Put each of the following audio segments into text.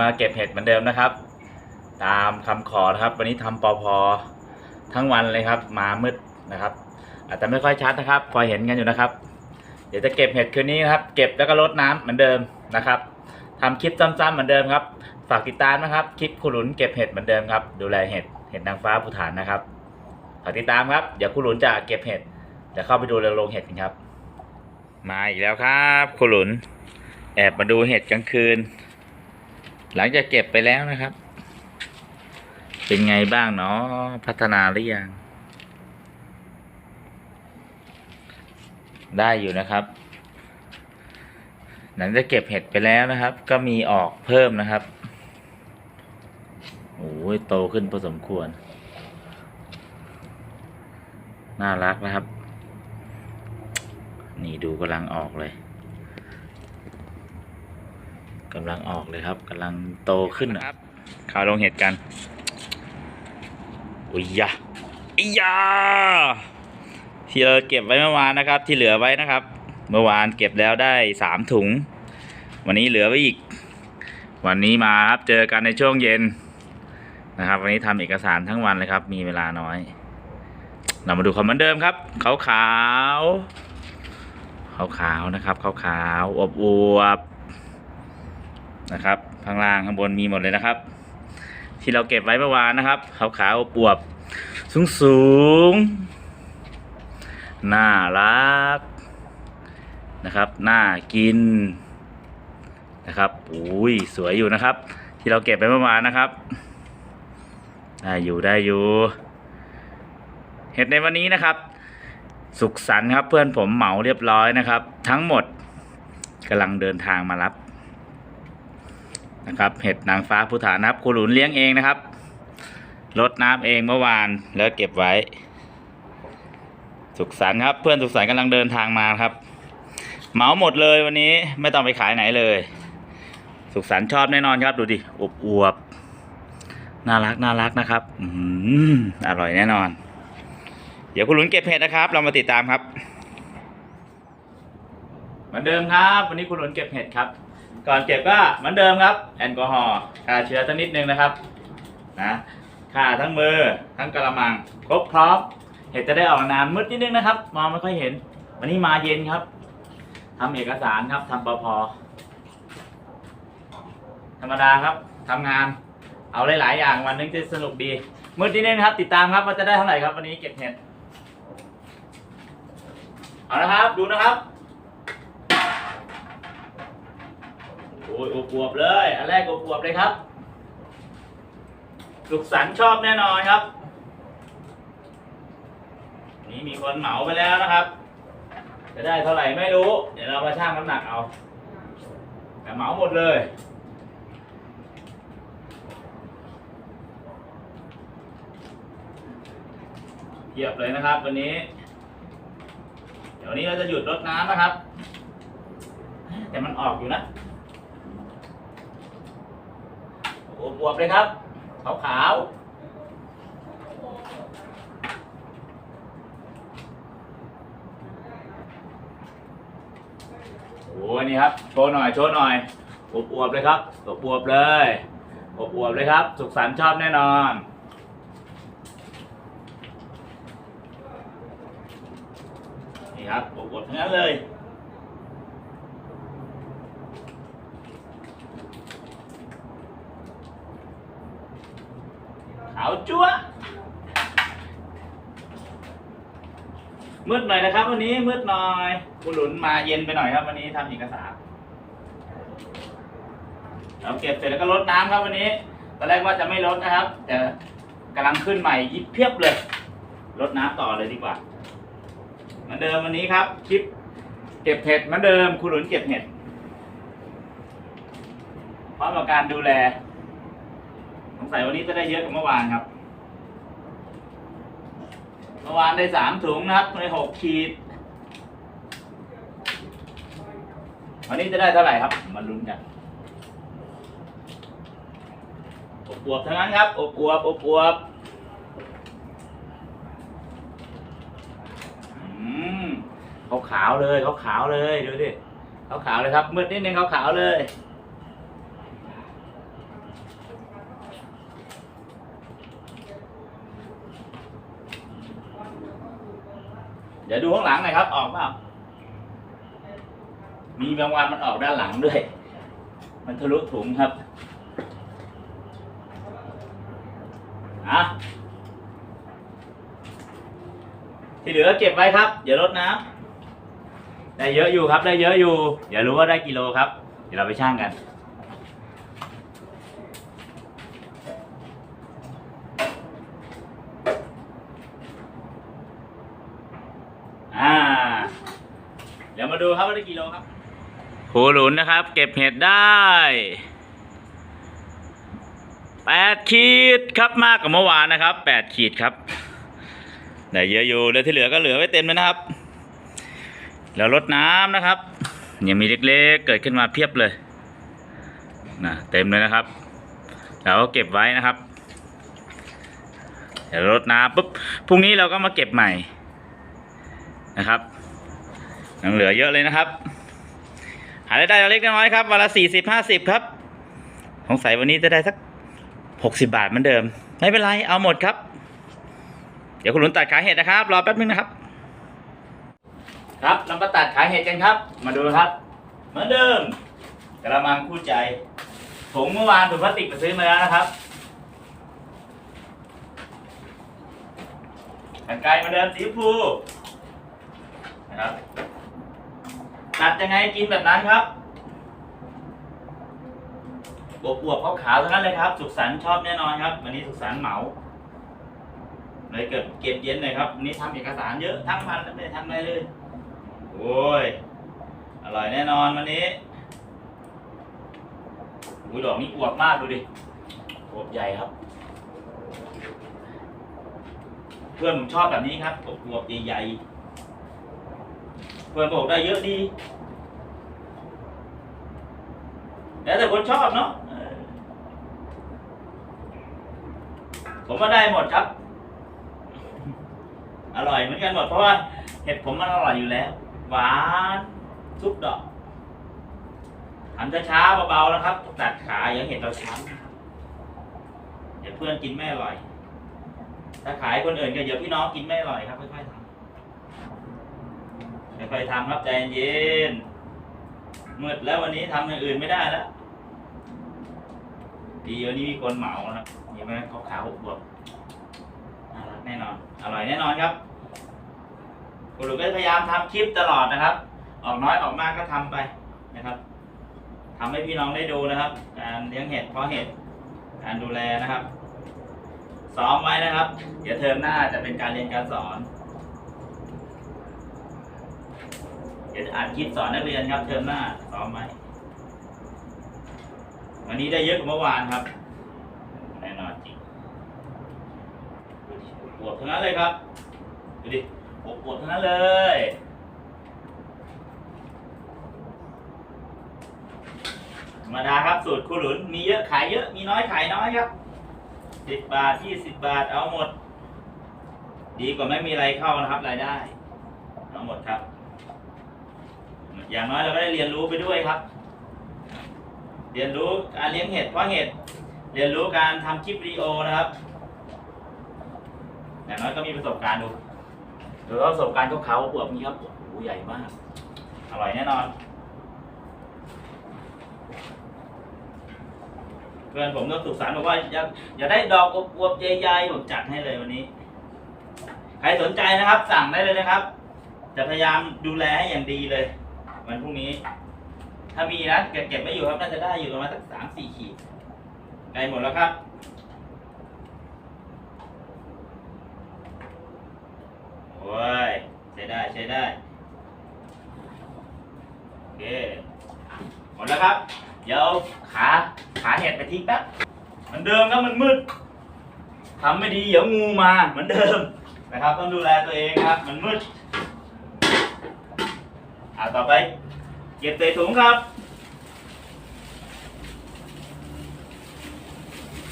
มาเก็บเห็ดเหมือนเดิมนะครับ ตามคำขอนะครับ วันนี้ทำปอพอทั้งวันเลยครับ มามืดนะครับ อาจจะไม่ค่อยชัดนะครับ พอเห็นกันอยู่นะครับ เดี๋ยวจะเก็บเห็ดคืนนี้นะครับ เก็บแล้วก็รดน้ำเหมือนเดิมนะครับทำคลิปซ้ำๆเหมือนเดิมครับ ฝากติดตามนะครับ คลิปคุณหลุนเก็บเห็ดเหมือนเดิมครับ ดูแลเห็ดเห็ดนางฟ้าภูฐานนะครับ ฝากติดตามครับ เดี๋ยวคุณหลุนจะเก็บเห็ด เดี๋ยวเข้าไปดูเรือโรงเห็ดกันครับ มาอีกแล้วครับคุณหลุนแอบมาดูเห็ดกลางคืน หลังจากเก็บไปแล้วนะครับ เป็นไงบ้างเนาะพัฒนาหรือยัง ได้อยู่นะครับ หลังจากเก็บเห็ดไปแล้วนะครับ ก็มีออกเพิ่มนะครับโอ้ยโตขึ้นพอสมควร น่ารักนะครับ นี่ดูกำลังออกเลย กำลังออกเลยครับกำลังโตขึ้นนะครับข่าวลงเห็ดกันอุ้ยยะอียาที่เราเก็บไว้เมื่อวานนะครับ ที่เหลือไว้นะครับ เมื่อวานเก็บแล้วได้สามถุง วันนี้เหลือไว้อีก วันนี้มาครับเจอกันในช่วงเย็นนะครับ วันนี้ทำเอกสารทั้งวันเลยครับ มีเวลาน้อย เรามาดูคอมเหมือนเดิมครับขาวขาวขาวขาวๆนะครับขาวขาวๆอวบอวบๆ นะครับข้างล่างข้างบนมีหมดเลยนะครับ ที่เราเก็บไว้เมื่อวานนะครับขาวขาวๆอวบสูงสูงๆน่ารักนะครับน่ากินนะครับอุ้ยสวยอยู่นะครับ ที่เราเก็บไปเมื่อวานนะครับได้อยู่ได้อยู่เห็ดในวันนี้นะครับ สุขสันต์ครับเพื่อนผมเหมาเรียบร้อยนะครับ ทั้งหมดกำลังเดินทางมารับ นะครับ เห็ดนางฟ้าพุทธานะครับครูหลุนเลี้ยงเองนะครับรดน้ำเองเมื่อวานแล้วเก็บไว้ สุขสันต์ครับ เพื่อนสุขสันต์กำลังเดินทางมาครับ เหมาหมดเลยวันนี้ไม่ต้องไปขายไหนเลย สุขสันต์ชอบแน่นอนครับ ดูดิอวบอวบน่ารักน่ารักนะครับ อืมอร่อยแน่นอน เดี๋ยวคุณหลุนเก็บเห็ดนะครับ เรามาติดตามครับ เหมือนเดิมครับ วันนี้คุณหลุนเก็บเห็ดครับ ก่อนเก็บก็เหมือนเดิมครับแอลกอฮอล์ฆ่าเชื้อสักนิดนึงนะครับนะฆ่าทั้งมือทั้งกระมังครบพร้อมเห็ดจะได้ออกนานมืดนิดนึงนะครับมองไม่ค่อยเห็น วันนี้มาเย็นครับทำเอกสารครับทำปพธรรมดาครับทำงานเอาหลาย ๆ อย่างวันนึงจะสนุกดีมืดนิดนึงครับ ติดตามครับว่าจะได้เท่าไหร่ครับ วันนี้เก็บเห็ดเอาละครับ ดูนะครับ อ้ยอวบๆเลย อันแรกอวบๆเลยครับ สุขสันต์ชอบแน่นอนครับ นี่มีคนเหมาไปแล้วนะครับ จะได้เท่าไหร่ไม่รู้ เดี๋ยวเรามาชั่งน้ำหนักเอา แต่เหมาหมดเลยเยียบเลยนะครับ วันนี้ เดี๋ยววันนี้เราจะหยุดรดน้ำนะครับ แต่มันออกอยู่นะ อวบเลยครับขาวๆโอ้นี่ครับโชว์หน่อยโชว์หน่อยอวบเลยครับอวบเลยอวบเลยครับ สุขสันต์ชอบแน่นอนนี่ครับอวบทั้งนั้นเลย ขาวจั๊วะ มืดหน่อยนะครับ วันนี้มืดหน่อยคุณหลุนมาเย็นไปหน่อยครับ วันนี้ทำเอกสารเราเก็บเสร็จแล้วก็ลดน้ำครับวันนี้ตอนแรกว่าจะไม่ลดนะครับ แต่กำลังขึ้นใหม่ยิบเพียบเลยลดน้ำต่อเลยดีกว่าเหมือนเดิมวันนี้ครับคลิปเก็บเห็ดเหมือนเดิมคุณหลุนเก็บเห็ดพร้อมกับการดูแลสงสัยวันนี้จะได้เยอะกว่าเมื่อวานครับ เมื่อวานได้สามถุงนะครับในหกขีด วันนี้จะได้เท่าไหร่ครับ มาลุ้นกันอบอวบทั้งนั้นครับอบอวบอบอวบอืมเขาขาวๆเลยขาขาวๆเลยดูดิขาขาวๆเลยครับมืดนิดนึงขาขาวๆเลย ดี๋ยวดูข้างหลังหน่อยครับ ออกเปล่ามีบางวันมันออกด้านหลังด้วย มันทะลุถุงครับอะที่เหลือเก็บไว้ครับเดี๋ยวลดน้ำได้เยอะอยู่ครับ ได้เยอะอยู่เดี๋ยวรู้ว่าได้กิโลครับ เดี๋ยวเราไปช่างกัน อ่า เดี๋ยวมาดู ครับว่าได้กี่โลครับครูหลุนนะครับ เก็บเห็ดได้แปดขีดครับมากกว่าเมื่อวานนะครับแปดขีดครับได้เยอะอยู่แล้วที่เหลือก็เหลือไว้เต็มเลยนะครับ แล้วลดน้ำนะครับ ยังมีเล็กๆเกิดขึ้นมาเพียบเลยนะเต็มเลยนะครับเราก็เก็บไว้นะครับ เดี๋ยวลดน้ำปุ๊บพรุ่งนี้เราก็มาเก็บใหม่นะครับ ยังเหลือเยอะเลยนะครับ หารายได้เล็กน้อยครับวันละสี่สิบห้าสิบครับสงสัยวันนี้จะได้สักหกสิบาทเหมือนเดิม ไม่เป็นไรเอาหมดครับ เดี๋ยวคุณลุนตัดขายเห็ดนะครับ รอแป๊บนึงนะครับ ครับเรามาตัดขายเห็ดกันครับ มาดูครับ เหมือนเดิมกระมังคู่ใจถุงเมื่อวานถุงพลาสติกไปซื้อมาแล้วนะครับกันไกลมาเดิมสีชมพูนะครับ ตัดยังไงกินแบบนั้นครับอวบๆขาวๆทั้งนั้นเลยครับ สุขสันต์ชอบแน่นอนครับ วันนี้สุขสันต์เหมาเลยเกิดเก็บเย็นหน่อยครับวันนี้ทำเอกสารเยอะทั้งวันไม่ได้ทำอะไรเลย โอ้ย อร่อยแน่นอนวันนี้อุ้ยดอกนี้อวบมากดูดิอวบใหญ่ครับ เพื่อนผมชอบแบบนี้ครับอวบๆใหญ่ๆ เพื่อนบอกได้เยอะดี แล้วแต่คนชอบเนาะผมว่าได้หมดครับ อร่อยเหมือนกันหมดเพราะว่าเห็ดผมมันอร่อยอยู่แล้ว หวานซุปดอกทำช้าๆเบาๆนะครับ ตัดขาอย่างเห็ดเราช้ำเดี๋ยวเพื่อนกินไม่อร่อย ถ้าขายคนอื่นก็เดี๋ยวพี่น้องกินไม่อร่อยครับค่อยๆ ค่อยทำครับใจเย็นมืดแล้ววันนี้ทำอย่างอื่นไม่ได้แล้วดีวันนี้มีคนเหมานะครับเห็นไหมเขาขาวบวบน่ารักแน่นอน อร่อยแน่นอนครับคุณลุงก็พยายามทำคลิปตลอดนะครับ ออกน้อยออกมากก็ทำไปนะครับทำให้พี่น้องได้ดูนะครับ การเลี้ยงเห็ดเพาะเห็ดการดูแลนะครับซ้อมไว้นะครับ เดี๋ยวเทอมหน้าจะเป็นการเรียนการสอน เดี๋ยวจะอ่านคลิปสอนนักเรียนครับเทอมหน้าซ้อมไหมวันนี้ได้เยอะกว่าเมื่อวานครับแน่นอนจริงปวดทั้งนั้นเลยครับดูดิปวดปวดทั้งนั้นเลยธรรมดาครับสูตรครูหลุนมีเยอะขายเยอะมีน้อยขายน้อยครับสิบบาทยี่สิบบาทเอาหมด ดีกว่าไม่มีอะไรเข้านะครับรายได้ เอาหมดครับ อย่างน้อยเราก็ได้เรียนรู้ไปด้วยครับ เรียนรู้การเลี้ยงเห็ดเพราะเห็ด เรียนรู้การทำคลิปวิดีโอนะครับ อย่างน้อยก็มีประสบการณ์ดูหรือว่าประสบการณ์เขาเขาอวบนี้ครับโอ้โหใหญ่มาก อร่อยแน่นอน เพื่อนผมก็สุขสันต์บอกว่าอยากอยากได้ดอกอวบๆใหญ่ๆผมจัดให้เลยวันนี้ ใครสนใจนะครับ สั่งได้เลยนะครับ จะพยายามดูแลให้อย่างดีเลย วันพรุ่งนี้ ถ้ามีนะเก็บเก็บไม่อยู่ครับน่าจะได้อยู่ประมาณสักสามสี่ขีดใกล้หมดแล้วครับโอ้ยใช้ได้ใช้ได้โอเคหมดแล้วครับ เดี๋ยวขาขาเห็ดไปทิ้งแป๊บเหมือนเดิมครับมันมืดทำไม่ดีเดี๋ยวงูมาเหมือนเดิมนะครับ ต้องดูแลตัวเองครับ มันมืดาต่อไป เก็บใส่ถุงครับ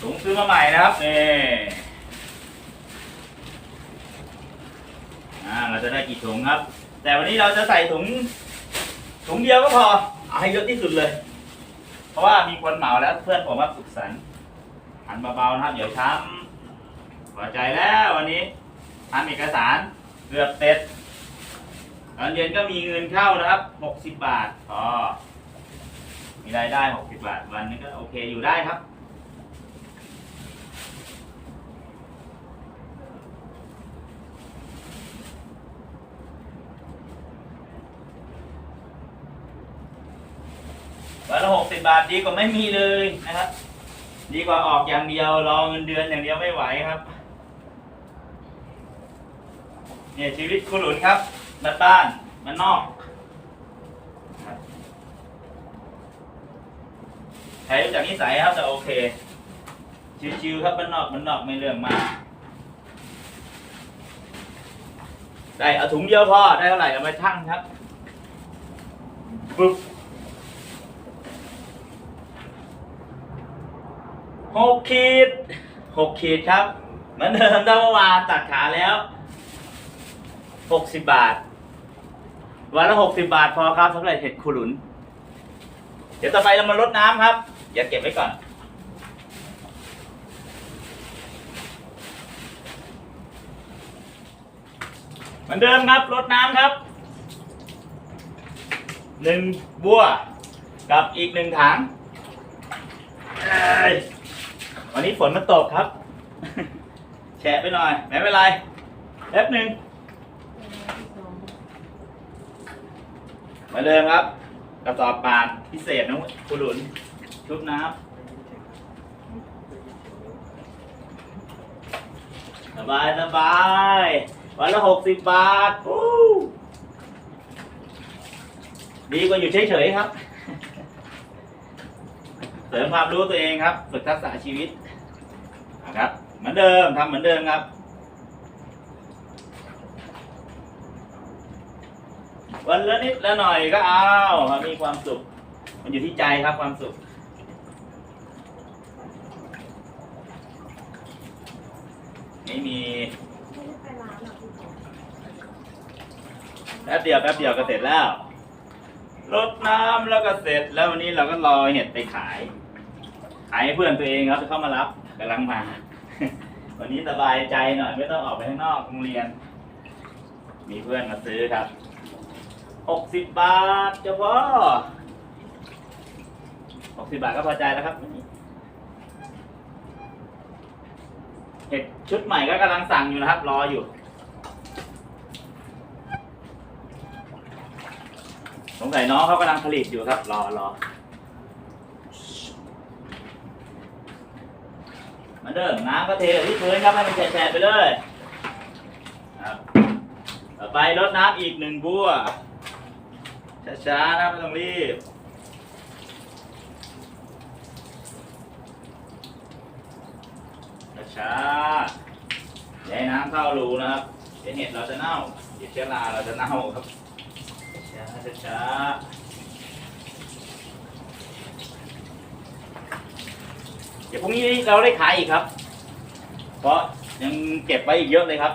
ถุงซื้อมาใหม่นะครับนี่อ่าเราจะได้กี่ถุงครับ แต่วันนี้เราจะใส่ถุง ถุงเดียวก็พอเอาให้เยอะที่สุดเลย เพราะว่ามีคนเหมาแล้วเพื่อนผมว่าสุขสันต์หันเบาๆนะครับเดี๋ยวช้ำพอใจแล้ววันนี้ทำเอกสารเกือบเสร็จ ตอนเย็นก็มีเงินเข้านะครับหกสิบบาทพอมีรายได้หกสิบบาท วันนี้ก็โอเคอยู่ได้ครับ วันละหกสิบบาทดีกว่าไม่มีเลยนะครับ ดีกว่าออกอย่างเดียวรอเงินเดือนอย่างเดียวไม่ไหวครับ เนี่ยชีวิตคุณหลุนครับ บ้านบ้านบ้านนอก ใครรู้จักนิสัยครับจะโอเค ชิวๆครับบ้านนอกบ้านนอกไม่เรื่องมาก ได้เอาถุงเดียวพอ ได้เท่าไหร่เอาไปชั่งครับปึ๊บหกขีดหกขีดครับ เหมือนเดิมได้เมื่อวานตัดขาแล้วหกสิบบาท วันละหกสิบาทพอครับสำหรับเห็ดขลุน เดี๋ยวต่อไปเรามาลดน้ำครับ อย่าเก็บไว้ก่อน เหมือนเดิมครับลดน้ำครับหนึ่งบัวกับอีกหนึ่งถังวันนี้ฝนมันตกครับ แฉะไปหน่อย ไม่เป็นไรแป๊บหนึ่งเห มาเดิมครับกระสอบปานพิเศษนะคุณหลุนชุบน้ำสบายสบายวันละหกสิบบาทดีกว่าอยู่เฉยๆครับ เสริมความรู้ตัวเองครับ ฝึกทักษะชีวิตนะครับ เหมือนเดิมทำเหมือนเดิมครับ วันละนิดละหน่อยก็เอามีความสุข มันอยู่ที่ใจครับความสุข ไม่มีแป๊บเดียวแป๊บเดียวก็เสร็จแล้วรดน้ำแล้วก็เสร็จแล้ววันนี้เราก็รอเห็ดไปขาย ขายให้เพื่อนตัวเองครับเข้ามารับกำลังมา วันนี้สบายใจหน่อยไม่ต้องออกไปข้างนอกโรงเรียน มีเพื่อนมาซื้อครับ หกสิบบาทเฉพาะหกสิบบาทก็พอใจแล้วครับเห็ดชุดใหม่ก็กำลังสั่งอยู่นะครับ รออยู่สงสัยน้องเขากำลังผลิตอยู่ครับ รอรอมาเดิมน้ำก็เทที่พื้นครับให้มันแฉะไปเลยครับต่อไปรดน้ำอีกหนึ่งบัว ช้าๆนะไม่ต้องรีบ ช้าๆอย่าให้น้ำเข้ารูนะครับเดี๋ยวเห็ดเราจะเน่าเดี๋ยวเชื้อราเราจะเน่าครับ ช้าช้าเดี๋ยวพรุ่งนี้เราได้ขายอีกครับ เพราะยังเก็บไว้อีกเยอะเลยครับ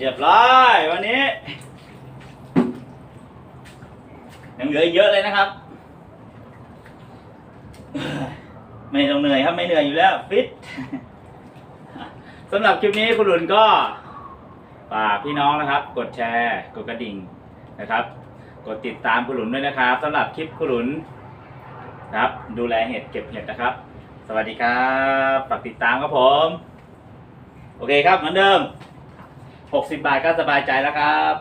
เรียบร้อยวันนี้ยังเหลืออีกเยอะเลยนะครับ ไม่ต้องเหนื่อยครับไม่เหนื่อยอยู่แล้วฟิตสำหรับคลิปนี้คุณหลุนก็ฝากพี่น้องนะครับ กดแชร์ กดกระดิ่งนะครับ กดติดตามคุณหลุนด้วยนะครับสำหรับคลิปคุณหลุนครับ ดูแลเห็ดเก็บเห็ดนะครับ สวัสดีครับฝากติดตามครับผม โอเคครับเหมือนเดิม 60 บาทก็สบายใจแล้วครับ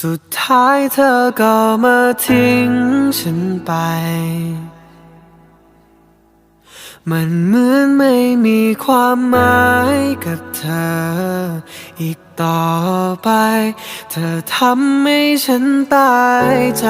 สุดท้ายเธอก็มาทิ้งฉันไป มันเหมือนไม่มีความหมายกับเธอ อีกต่อไป เธอทำให้ฉันตายใจ